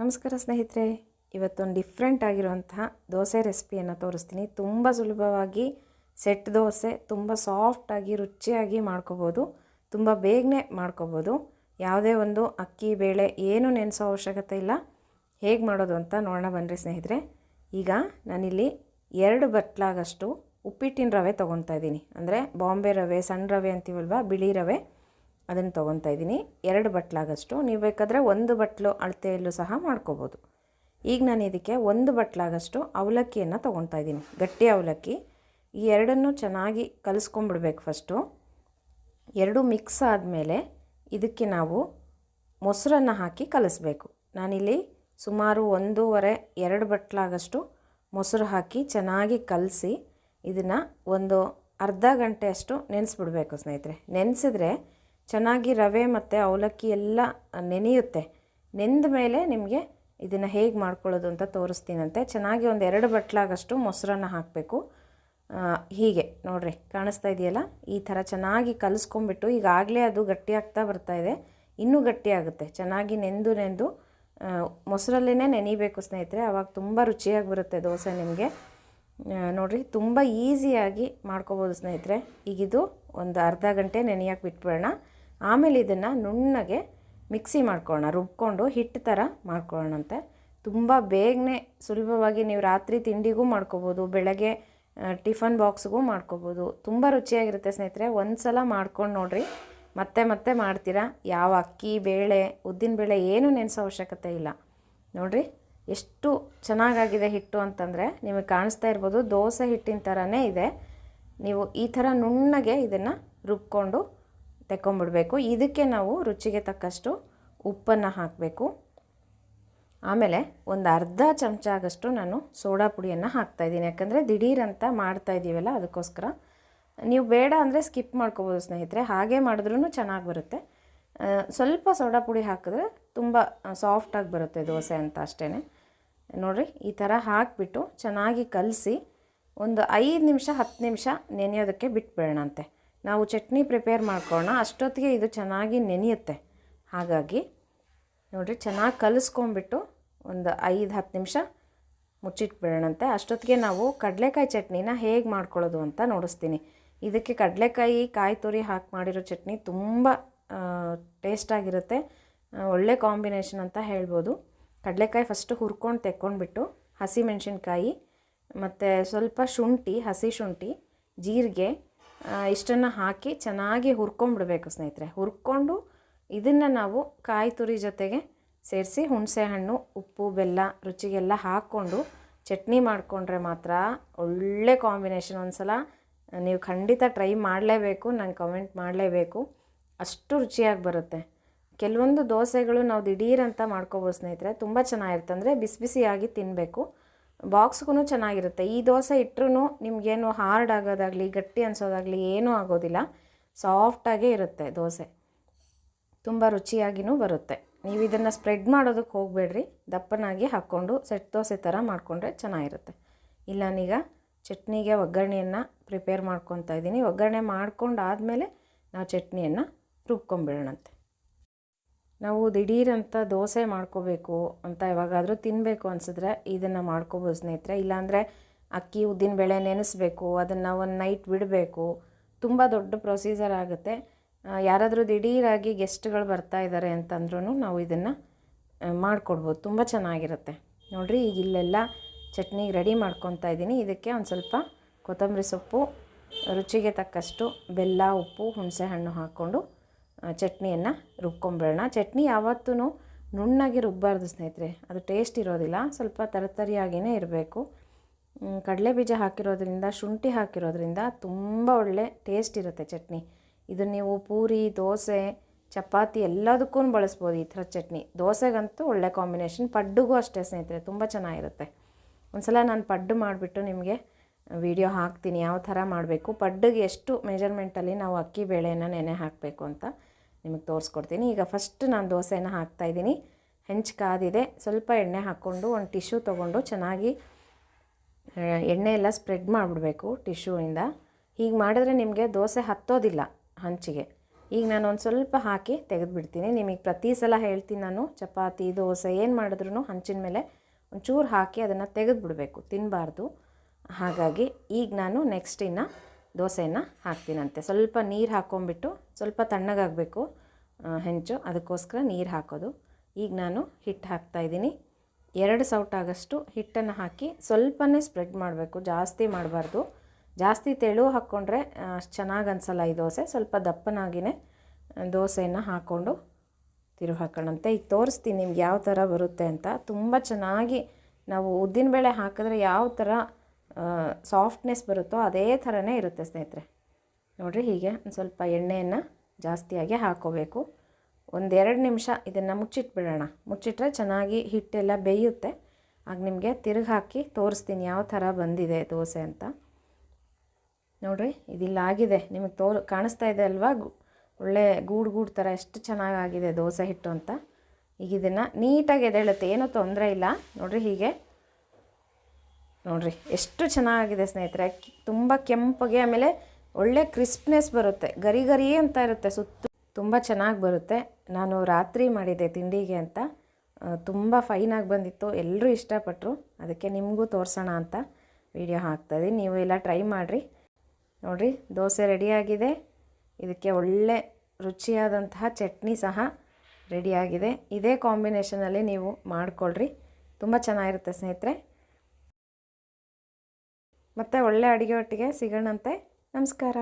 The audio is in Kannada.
ನಮಸ್ಕಾರ ಸ್ನೇಹಿತರೆ, ಇವತ್ತೊಂದು ಡಿಫ್ರೆಂಟ್ ಆಗಿರುವಂತಹ ದೋಸೆ ರೆಸಿಪಿಯನ್ನು ತೋರಿಸ್ತೀನಿ. ತುಂಬ ಸುಲಭವಾಗಿ ಸೆಟ್ ದೋಸೆ ತುಂಬ ಸಾಫ್ಟಾಗಿ ರುಚಿಯಾಗಿ ಮಾಡ್ಕೋಬೋದು. ತುಂಬ ಬೇಗನೆ ಮಾಡ್ಕೋಬೋದು. ಯಾವುದೇ ಒಂದು ಅಕ್ಕಿ, ಬೇಳೆ ಏನು ನೆನೆಸೋ ಅವಶ್ಯಕತೆ ಇಲ್ಲ. ಹೇಗೆ ಮಾಡೋದು ಅಂತ ನೋಡೋಣ ಬನ್ನಿರಿ ಸ್ನೇಹಿತರೆ. ಈಗ ನಾನಿಲ್ಲಿ ಎರಡು ಬಟ್ಲಾಗಷ್ಟು ಉಪ್ಪಿಟ್ಟಿನ ರವೆ ತೊಗೊತಾ ಇದ್ದೀನಿ. ಅಂದರೆ ಬಾಂಬೆ ರವೆ, ಸಣ್ಣ ರವೆ ಅಂತೀವಲ್ವ, ಬಿಳಿ ರವೆ. ಅದನ್ನು ತೊಗೊತಾ ಇದ್ದೀನಿ. ಎರಡು ಬಟ್ಲಾಗಷ್ಟು. ನೀವು ಬೇಕಾದರೆ ಒಂದು ಬಟ್ಲು ಅಳತೆಯಲ್ಲೂ ಸಹ ಮಾಡ್ಕೋಬೋದು. ಈಗ ನಾನು ಇದಕ್ಕೆ ಒಂದು ಬಟ್ಲಾಗಷ್ಟು ಅವಲಕ್ಕಿಯನ್ನು ತೊಗೊತಾ ಇದ್ದೀನಿ. ಗಟ್ಟಿ ಅವಲಕ್ಕಿ. ಈ ಎರಡನ್ನು ಚೆನ್ನಾಗಿ ಕಲಿಸ್ಕೊಂಬಿಡ್ಬೇಕು ಫಸ್ಟು. ಎರಡು ಮಿಕ್ಸ್ ಆದಮೇಲೆ ಇದಕ್ಕೆ ನಾವು ಮೊಸರನ್ನು ಹಾಕಿ ಕಲಿಸ್ಬೇಕು. ನಾನಿಲ್ಲಿ ಸುಮಾರು ಒಂದೂವರೆ, ಎರಡು ಬಟ್ಲಾಗಷ್ಟು ಮೊಸರು ಹಾಕಿ ಚೆನ್ನಾಗಿ ಕಲಸಿ ಇದನ್ನು ಒಂದು ಅರ್ಧ ಗಂಟೆಯಷ್ಟು ನೆನೆಸ್ಬಿಡ್ಬೇಕು ಸ್ನೇಹಿತರೆ. ನೆನೆಸಿದ್ರೆ ಚೆನ್ನಾಗಿ ರವೆ ಮತ್ತು ಅವಲಕ್ಕಿ ಎಲ್ಲ ನೆನೆಯುತ್ತೆ. ನೆಂದ ಮೇಲೆ ನಿಮಗೆ ಇದನ್ನು ಹೇಗೆ ಮಾಡ್ಕೊಳ್ಳೋದು ಅಂತ ತೋರಿಸ್ತೀನಂತೆ. ಚೆನ್ನಾಗಿ ಒಂದು ಎರಡು ಬಟ್ಲಾಗಷ್ಟು ಮೊಸರನ್ನು ಹಾಕಬೇಕು. ಹೀಗೆ ನೋಡಿರಿ, ಕಾಣಿಸ್ತಾ ಇದೆಯಲ್ಲ? ಈ ಥರ ಚೆನ್ನಾಗಿ ಕಲಿಸ್ಕೊಂಬಿಟ್ಟು ಈಗಾಗಲೇ ಅದು ಗಟ್ಟಿಯಾಗ್ತಾ ಬರ್ತಾ ಇದೆ. ಇನ್ನೂ ಗಟ್ಟಿಯಾಗುತ್ತೆ ಚೆನ್ನಾಗಿ ನೆಂದು ನೆಂದು ಮೊಸರಲ್ಲೇ ನೆನಿಬೇಕು ಸ್ನೇಹಿತರೆ. ಆವಾಗ ತುಂಬ ರುಚಿಯಾಗಿ ಬರುತ್ತೆ ದೋಸೆ ನಿಮಗೆ. ನೋಡಿರಿ, ತುಂಬ ಈಸಿಯಾಗಿ ಮಾಡ್ಕೋಬೋದು ಸ್ನೇಹಿತರೆ. ಈಗಿದು ಒಂದು ಅರ್ಧ ಗಂಟೆ ನೆನೆಯಕ್ಕೆ ಬಿಟ್ಬಿಡೋಣ. ಆಮೇಲೆ ಇದನ್ನು ನುಣ್ಣಗೆ ಮಿಕ್ಸಿ ಮಾಡ್ಕೊಳ್ಳೋಣ, ರುಬ್ಕೊಂಡು ಹಿಟ್ಟು ಥರ ಮಾಡ್ಕೊಳ್ಳೋಣಂತೆ. ತುಂಬ ಬೇಗನೆ ಸುಲಭವಾಗಿ ನೀವು ರಾತ್ರಿ ತಿಂಡಿಗೂ ಮಾಡ್ಕೋಬೋದು, ಬೆಳಗ್ಗೆ ಟಿಫನ್ ಬಾಕ್ಸ್ಗೂ ಮಾಡ್ಕೋಬೋದು. ತುಂಬ ರುಚಿಯಾಗಿರುತ್ತೆ ಸ್ನೇಹಿತರೆ ಒಂದು ಸಲ ಮಾಡ್ಕೊಂಡು ನೋಡಿರಿ. ಮತ್ತೆ ಮತ್ತೆ ಮಾಡ್ತೀರಾ? ಯಾವ ಅಕ್ಕಿ, ಬೇಳೆ, ಉದ್ದಿನ ಬೇಳೆ ಏನೂ ನೆನೆಸೋ ಅವಶ್ಯಕತೆ ಇಲ್ಲ. ನೋಡಿರಿ, ಎಷ್ಟು ಚೆನ್ನಾಗಾಗಿದೆ ಹಿಟ್ಟು ಅಂತಂದರೆ ನಿಮಗೆ ಕಾಣಿಸ್ತಾ ಇರ್ಬೋದು, ದೋಸೆ ಹಿಟ್ಟಿನ ಥರನೇ ಇದೆ. ನೀವು ಈ ಥರ ನುಣ್ಣಗೆ ಇದನ್ನು ರುಬ್ಕೊಂಡು ತೆಕ್ಕೊಂಬಿಡ್ಬೇಕು. ಇದಕ್ಕೆ ನಾವು ರುಚಿಗೆ ತಕ್ಕಷ್ಟು ಉಪ್ಪನ್ನು ಹಾಕಬೇಕು. ಆಮೇಲೆ ಒಂದು ಅರ್ಧ ಚಮಚ ಆಗಷ್ಟು ನಾನು ಸೋಡಾ ಪುಡಿಯನ್ನು ಹಾಕ್ತಾಯಿದ್ದೀನಿ ಯಾಕಂದರೆ ದಿಢೀರಂತ ಮಾಡ್ತಾ ಇದ್ದೀವಲ್ಲ, ಅದಕ್ಕೋಸ್ಕರ. ನೀವು ಬೇಡ ಅಂದರೆ ಸ್ಕಿಪ್ ಮಾಡ್ಕೋಬೋದು ಸ್ನೇಹಿತರೆ. ಹಾಗೆ ಮಾಡಿದ್ರೂ ಚೆನ್ನಾಗಿ ಬರುತ್ತೆ. ಸ್ವಲ್ಪ ಸೋಡಾ ಪುಡಿ ಹಾಕಿದ್ರೆ ತುಂಬ ಸಾಫ್ಟಾಗಿ ಬರುತ್ತೆ ದೋಸೆ ಅಂತ ಅಷ್ಟೇ ನೋಡಿರಿ, ಈ ಥರ ಹಾಕಿಬಿಟ್ಟು ಚೆನ್ನಾಗಿ ಕಲಸಿ ಒಂದು ಐದು ನಿಮಿಷ, ಹತ್ತು ನಿಮಿಷ ನೆನೆಯೋದಕ್ಕೆ ಬಿಟ್ಬಿಡೋಣಂತೆ. ನಾವು ಚಟ್ನಿ ಪ್ರಿಪೇರ್ ಮಾಡ್ಕೊಳ್ಳೋಣ. ಅಷ್ಟೊತ್ತಿಗೆ ಇದು ಚೆನ್ನಾಗಿ ನೆನೆಯುತ್ತೆ. ಹಾಗಾಗಿ ನೋಡಿರಿ, ಚೆನ್ನಾಗಿ ಕಲಿಸ್ಕೊಂಬಿಟ್ಟು ಒಂದು ಐದು, ಹತ್ತು ನಿಮಿಷ ಮುಚ್ಚಿಟ್ಬಿಡೋಣಂತೆ. ಅಷ್ಟೊತ್ತಿಗೆ ನಾವು ಕಡಲೆಕಾಯಿ ಚಟ್ನಿನ ಹೇಗೆ ಮಾಡ್ಕೊಳ್ಳೋದು ಅಂತ ನೋಡಿಸ್ತೀನಿ. ಇದಕ್ಕೆ ಕಡಲೆಕಾಯಿ, ಕಾಯಿ ತುರಿ ಹಾಕಿ ಮಾಡಿರೋ ಚಟ್ನಿ ತುಂಬ ಟೇಸ್ಟಾಗಿರುತ್ತೆ ಒಳ್ಳೆ ಕಾಂಬಿನೇಷನ್ ಅಂತ ಹೇಳ್ಬೋದು. ಕಡಲೆಕಾಯಿ ಫಸ್ಟು ಹುರ್ಕೊಂಡು ತೆಕ್ಕೊಂಡ್ಬಿಟ್ಟು ಹಸಿ ಮೆಣಸಿನ್ಕಾಯಿ ಮತ್ತು ಸ್ವಲ್ಪ ಶುಂಠಿ, ಹಸಿ ಶುಂಠಿ, ಜೀರಿಗೆ ಇಷ್ಟನ್ನು ಹಾಕಿ ಚೆನ್ನಾಗಿ ಹುರ್ಕೊಂಡ್ಬಿಡ್ಬೇಕು ಸ್ನೇಹಿತರೆ. ಹುರ್ಕೊಂಡು ಇದನ್ನು ನಾವು ಕಾಯಿ ತುರಿ ಜೊತೆಗೆ ಸೇರಿಸಿ ಹುಣಸೆ ಹಣ್ಣು, ಉಪ್ಪು, ಬೆಲ್ಲ ರುಚಿಗೆಲ್ಲ ಹಾಕ್ಕೊಂಡು ಚಟ್ನಿ ಮಾಡಿಕೊಂಡ್ರೆ ಮಾತ್ರ ಒಳ್ಳೆ ಕಾಂಬಿನೇಷನ್ ಒಂದು ಸಲ ನೀವು ಖಂಡಿತ ಟ್ರೈ ಮಾಡಲೇಬೇಕು, ನಂಗೆ ಕಮೆಂಟ್ ಮಾಡಲೇಬೇಕು. ಅಷ್ಟು ರುಚಿಯಾಗಿ ಬರುತ್ತೆ. ಕೆಲವೊಂದು ದೋಸೆಗಳು ನಾವು ದಿಢೀರಂತ ಮಾಡ್ಕೋಬೋದು ಸ್ನೇಹಿತರೆ. ತುಂಬ ಚೆನ್ನಾಗಿರುತ್ತೆ. ಅಂದರೆ ಬಿಸಿ ಬಿಸಿಯಾಗಿ ತಿನ್ನಬೇಕು ಬಾಕ್ಸ್ಗೂ ಚೆನ್ನಾಗಿರುತ್ತೆ. ಈ ದೋಸೆ ಇಟ್ಟರೂ ನಿಮಗೇನು ಹಾರ್ಡ್ ಆಗೋದಾಗಲಿ, ಗಟ್ಟಿ ಅನಿಸೋದಾಗಲಿ ಏನೂ ಆಗೋದಿಲ್ಲ. ಸಾಫ್ಟಾಗೇ ಇರುತ್ತೆ ದೋಸೆ. ತುಂಬ ರುಚಿಯಾಗಿಯೂ ಬರುತ್ತೆ. ನೀವು ಇದನ್ನು ಸ್ಪ್ರೆಡ್ ಮಾಡೋದಕ್ಕೆ ಹೋಗಬೇಡ್ರಿ. ದಪ್ಪನಾಗಿ ಹಾಕ್ಕೊಂಡು ಸೆಟ್ ದೋಸೆ ಥರ ಮಾಡಿಕೊಂಡ್ರೆ ಚೆನ್ನಾಗಿರುತ್ತೆ. ಇಲ್ಲ ನಾನೀಗ ಚಟ್ನಿಗೆ ಒಗ್ಗರಣೆಯನ್ನು ಪ್ರಿಪೇರ್ ಮಾಡ್ಕೊತಾ ಇದ್ದೀನಿ. ಒಗ್ಗರಣೆ ಮಾಡ್ಕೊಂಡು ಆದಮೇಲೆ ನಾವು ಚಟ್ನಿಯನ್ನು ರುಬ್ಕೊಂಬಿಡೋಣಂತೆ. ನಾವು ದಿಢೀರಂತ ದೋಸೆ ಮಾಡ್ಕೋಬೇಕು ಅಂತ ಯಾವಾಗಾದರೂ ತಿನ್ನಬೇಕು ಅನಿಸಿದ್ರೆ ಇದನ್ನು ಮಾಡ್ಕೋಬೋದು ಸ್ನೇಹಿತರೆ. ಇಲ್ಲಾಂದರೆ ಅಕ್ಕಿ, ಉದ್ದಿನ ಬೇಳೆ ನೆನೆಸ್ಬೇಕು, ಅದನ್ನು ಒಂದು ನೈಟ್ ಬಿಡಬೇಕು. ತುಂಬ ದೊಡ್ಡ ಪ್ರೊಸೀಜರ್ ಆಗುತ್ತೆ. ಯಾರಾದರೂ ದಿಢೀರಾಗಿ ಗೆಸ್ಟ್ಗಳು ಬರ್ತಾ ಇದ್ದಾರೆ ಅಂತಂದ್ರೂ ನಾವು ಇದನ್ನು ಮಾಡಿಕೊಡ್ಬೋದು. ತುಂಬ ಚೆನ್ನಾಗಿರುತ್ತೆ. ನೋಡಿರಿ, ಈಗ ಇಲ್ಲೆಲ್ಲ ಚಟ್ನಿಗೆ ರೆಡಿ ಮಾಡ್ಕೊತಾ ಇದ್ದೀನಿ. ಇದಕ್ಕೆ ಒಂದು ಸ್ವಲ್ಪ ಕೊತ್ತಂಬರಿ ಸೊಪ್ಪು, ರುಚಿಗೆ ತಕ್ಕಷ್ಟು ಬೆಲ್ಲ, ಉಪ್ಪು ಹುಣಸೆ ಹಣ್ಣು ಹಾಕ್ಕೊಂಡು ಚಟ್ನಿಯನ್ನು ರುಬ್ಕೊಂಬಿಡೋಣ. ಚಟ್ನಿ ಯಾವತ್ತೂ ನುಣ್ಣಾಗಿ ರುಬ್ಬಾರ್ದು ಸ್ನೇಹಿತರೆ. ಅದು ಟೇಸ್ಟ್ ಇರೋದಿಲ್ಲ. ಸ್ವಲ್ಪ ತರತರಿಯಾಗಿಯೇ ಇರಬೇಕು. ಕಡಲೆ ಬೀಜ ಹಾಕಿರೋದ್ರಿಂದ, ಶುಂಠಿ ಹಾಕಿರೋದ್ರಿಂದ ತುಂಬ ಒಳ್ಳೆ ಟೇಸ್ಟ್ ಇರುತ್ತೆ ಚಟ್ನಿ. ಇದನ್ನು ನೀವು ಪೂರಿ, ದೋಸೆ, ಚಪಾತಿ ಎಲ್ಲದಕ್ಕೂ ಬಳಸ್ಬೋದು ಈ ಥರ ಚಟ್ನಿ. ದೋಸೆಗಂತೂ ಒಳ್ಳೆ ಕಾಂಬಿನೇಷನ್ ಪಡ್ಡುಗೂ ಅಷ್ಟೇ ಸ್ನೇಹಿತರೆ, ತುಂಬ ಚೆನ್ನಾಗಿರುತ್ತೆ. ಒಂದು ಸಲ ನಾನು ಪಡ್ಡು ಮಾಡಿಬಿಟ್ಟು ನಿಮಗೆ ವಿಡಿಯೋ ಹಾಕ್ತೀನಿ. ಯಾವ ಥರ ಮಾಡಬೇಕು? ಪಡ್ಡಿಗೆ ಎಷ್ಟು ಮೆಜರ್ಮೆಂಟಲ್ಲಿ ನಾವು ಅಕ್ಕಿ ಬೇಳೆಯನ್ನು ನೆನೆ ಹಾಕಬೇಕು ಅಂತ. ನಿಮಗೆ ತೋರಿಸ್ಕೊಡ್ತೀನಿ. ಈಗ ಫಸ್ಟ್ ನಾನು ದೋಸೆನ ಹಾಕ್ತಾಯಿದ್ದೀನಿ ಹೆಂಚು ಕಾದಿದೆ. ಸ್ವಲ್ಪ ಎಣ್ಣೆ ಹಾಕ್ಕೊಂಡು, ಒಂದು ಟಿಶ್ಯೂ ತೊಗೊಂಡು ಚೆನ್ನಾಗಿ ಎಣ್ಣೆ ಎಲ್ಲ ಸ್ಪ್ರೆಡ್ ಮಾಡಿಬಿಡ್ಬೇಕು ಟಿಶ್ಯೂಯಿಂದ ಹೀಗೆ ಮಾಡಿದ್ರೆ ನಿಮಗೆ ದೋಸೆ ಹತ್ತೋದಿಲ್ಲ ಹಂಚಿಗೆ. ಈಗ ನಾನು ಒಂದು ಸ್ವಲ್ಪ ಹಾಕಿ ತೆಗೆದುಬಿಡ್ತೀನಿ. ನಿಮಗೆ ಪ್ರತಿ ಸಲ ಹೇಳ್ತೀನಿ ನಾನು, ಚಪಾತಿ, ದೋಸೆ ಏನು ಮಾಡಿದ್ರೂ ಹಂಚಿನ ಮೇಲೆ ಒಂಚೂರು ಹಾಕಿ ಅದನ್ನು ತೆಗೆದುಬಿಡಬೇಕು ತಿನ್ನಬಾರ್ದು ಹಾಗಾಗಿ ಈಗ ನಾನು ನೆಕ್ಸ್ಟ್ ಇನ್ನು ದೋಸೆಯನ್ನು ಹಾಕ್ತೀನಂತೆ. ಸ್ವಲ್ಪ ನೀರು ಹಾಕ್ಕೊಂಬಿಟ್ಟು ಸ್ವಲ್ಪ ತಣ್ಣಗಾಗಬೇಕು ಹೆಂಚು. ಅದಕ್ಕೋಸ್ಕರ ನೀರು ಹಾಕೋದು. ಈಗ ನಾನು ಹಿಟ್ಟು ಹಾಕ್ತಾಯಿದ್ದೀನಿ ಎರಡು ಸೌಟಾಗಷ್ಟು ಹಿಟ್ಟನ್ನು ಹಾಕಿ ಸ್ವಲ್ಪನೇ ಸ್ಪ್ರೆಡ್ ಮಾಡಬೇಕು. ಜಾಸ್ತಿ ಮಾಡಬಾರ್ದು. ಜಾಸ್ತಿ ತೆಳು ಹಾಕ್ಕೊಂಡ್ರೆ ಅಷ್ಟು ಚೆನ್ನಾಗಿ ಅನಿಸಲ್ಲ ಈ ದೋಸೆ. ಸ್ವಲ್ಪ ದಪ್ಪನಾಗಿಯೇ ದೋಸೆಯನ್ನು ಹಾಕ್ಕೊಂಡು ತಿರು ಹಾಕೋಣಂತೆ. ಈಗ ತೋರಿಸ್ತೀನಿ ನಿಮ್ಗೆ ಯಾವ ಥರ ಬರುತ್ತೆ ಅಂತ. ತುಂಬ ಚೆನ್ನಾಗಿ ನಾವು ಉದ್ದಿನಬೇಳೆ ಹಾಕಿದ್ರೆ ಯಾವ ಥರ ಸಾಫ್ಟ್ನೆಸ್ ಬರುತ್ತೋ ಅದೇ ಥರನೇ ಇರುತ್ತೆ ಸ್ನೇಹಿತರೆ. ನೋಡಿರಿ ಹೀಗೆ ಒಂದು ಸ್ವಲ್ಪ ಎಣ್ಣೆಯನ್ನು ಜಾಸ್ತಿಯಾಗಿ ಹಾಕ್ಕೋಬೇಕು ಒಂದೆರಡು ನಿಮಿಷ ಇದನ್ನು ಮುಚ್ಚಿಟ್ಬಿಡೋಣ. ಮುಚ್ಚಿಟ್ರೆ ಚೆನ್ನಾಗಿ ಹಿಟ್ಟೆಲ್ಲ ಬೇಯುತ್ತೆ. ಆಗ ನಿಮಗೆ ತಿರುಗಿ ಹಾಕಿ ತೋರಿಸ್ತೀನಿ ಯಾವ ಥರ ಬಂದಿದೆ ದೋಸೆ ಅಂತ. ನೋಡಿರಿ ಇದಿಲ್ಲ ಆಗಿದೆ. ನಿಮಗೆ ತೋರ್ ಕಾಣಿಸ್ತಾ ಇದೆ ಅಲ್ವಾ? ಒಳ್ಳೆ ಗೂಡು ಗೂಡು ಥರ ಎಷ್ಟು ಚೆನ್ನಾಗಾಗಿದೆ ದೋಸೆ ಹಿಟ್ಟು ಅಂತ. ಈಗ ಇದನ್ನು ನೀಟಾಗಿ ಎದೇಳುತ್ತೆ. ಏನೂ ತೊಂದರೆ ಇಲ್ಲ. ನೋಡಿರಿ ಹೀಗೆ ನೋಡಿರಿ, ಎಷ್ಟು ಚೆನ್ನಾಗಿದೆ ಸ್ನೇಹಿತರೆ. ತುಂಬ ಕೆಂಪಗೆ, ಆಮೇಲೆ ಒಳ್ಳೆ ಕ್ರಿಸ್ಪ್ನೆಸ್ ಬರುತ್ತೆ. ಗರಿ ಗರಿ ಅಂತ ಇರುತ್ತೆ, ಸುತ್ತ. ತುಂಬ ಚೆನ್ನಾಗಿ ಬರುತ್ತೆ. ನಾನು ರಾತ್ರಿ ಮಾಡಿದ್ದೆ ತಿಂಡಿಗೆ ಅಂತ. ತುಂಬ ಫೈನಾಗಿ ಬಂದಿತ್ತು. ಎಲ್ಲರೂ ಇಷ್ಟಪಟ್ಟರು ಅದಕ್ಕೆ ನಿಮಗೂ ತೋರಿಸೋಣ ಅಂತ ವಿಡಿಯೋ ಹಾಕ್ತಾಯಿದ್ದೀನಿ ನೀವು ಎಲ್ಲ ಟ್ರೈ ಮಾಡಿರಿ. ನೋಡಿರಿ, ದೋಸೆ ರೆಡಿಯಾಗಿದೆ ಇದಕ್ಕೆ ಒಳ್ಳೆ ರುಚಿಯಾದಂತಹ ಚಟ್ನಿ ಸಹ ರೆಡಿಯಾಗಿದೆ ಇದೇ ಕಾಂಬಿನೇಷನಲ್ಲಿ ನೀವು ಮಾಡಿಕೊಳ್ಳ್ರಿ ತುಂಬ ಚೆನ್ನಾಗಿರುತ್ತೆ ಸ್ನೇಹಿತರೆ. ಮತ್ತು ಒಳ್ಳೆ ಅಡುಗೆ ಒಟ್ಟಿಗೆ ಸಿಗೋಣಂತೆ. ನಮಸ್ಕಾರ.